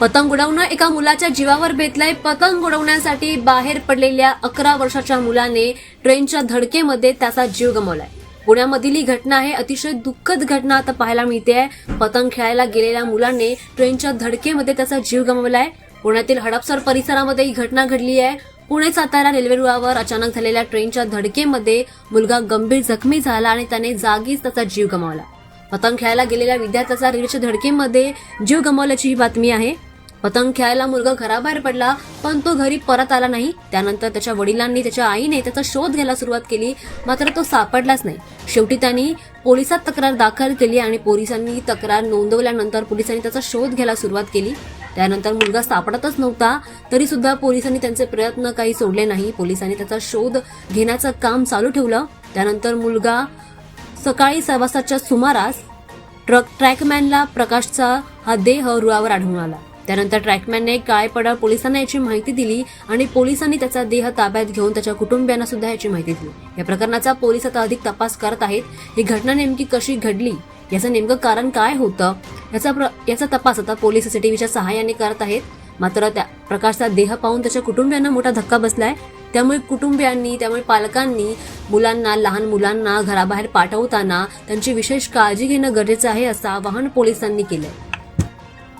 पतंग उडवणं एका मुलाच्या जीवावर बेतलंय. पतंग उडवण्यासाठी बाहेर पडलेल्या अकरा वर्षाच्या मुलाने ट्रेनच्या धडकेमध्ये त्याचा जीव गमावलाय. पुण्यामधील ही घटना आहे. अतिशय दुःखद घटना आता पाहायला मिळते आहे. पतंग खेळायला गेलेल्या मुलाने ट्रेनच्या धडकेमध्ये त्याचा जीव गमावलाय. पुण्यातील हडपसर परिसरामध्ये ही घटना घडली आहे. पुणे सातारा रेल्वे रुळावर अचानक झालेल्या ट्रेनच्या धडकेमध्ये मुलगा गंभीर जखमी झाला आणि त्याने जागीच त्याचा जीव गमावला. पतंग खेळायला गेलेल्या विद्यार्थ्याचा रेल्वेच्या धडकेमध्ये जीव गमावल्याची ही बातमी आहे. पतंग खेळायला मुलगा घराबाहेर पडला पण तो घरी परत आला नाही. त्यानंतर त्याच्या वडिलांनी त्याच्या आईने त्याचा शोध घ्यायला सुरुवात केली मात्र तो सापडलाच नाही. शेवटी त्यांनी पोलिसात तक्रार दाखल केली आणि पोलिसांनी तक्रार नोंदवल्यानंतर पोलिसांनी त्याचा शोध घ्यायला सुरुवात केली. त्यानंतर मुलगा सापडतच नव्हता तरी सुद्धा पोलिसांनी त्यांचे प्रयत्न काही सोडले नाही. पोलिसांनी त्याचा शोध घेण्याचं काम चालू ठेवलं. त्यानंतर मुलगा सकाळी सहा वाजताच्या सुमारास ट्रक ट्रॅकमॅनला प्रकाशचा हा देह रुळावर आढळून आला. त्यानंतर ट्रॅकमॅनने काळेपडा पोलिसांना याची माहिती दिली आणि पोलिसांनी त्याचा देह ताब्यात घेऊन त्याच्या कुटुंबियांना सुद्धा याची माहिती दिली. या प्रकरणाचा पोलीस आता अधिक तपास करत आहेत. ही घटना नेमकी कशी घडली? याचं नेमकं कारण काय होतं? याचा प्र- याचा तपास आता पोलीस सीसीटीव्हीच्या सहाय्याने करत आहेत. मात्र त्या प्रकाशचा देह पाहून त्याच्या कुटुंबियांना मोठा धक्का बसलाय. त्यामुळे कुटुंबियांनी त्यामुळे पालकांनी मुलांना लहान मुलांना घराबाहेर पाठवताना त्यांची विशेष काळजी घेणं गरजेचं आहे असं आवाहन पोलिसांनी केलं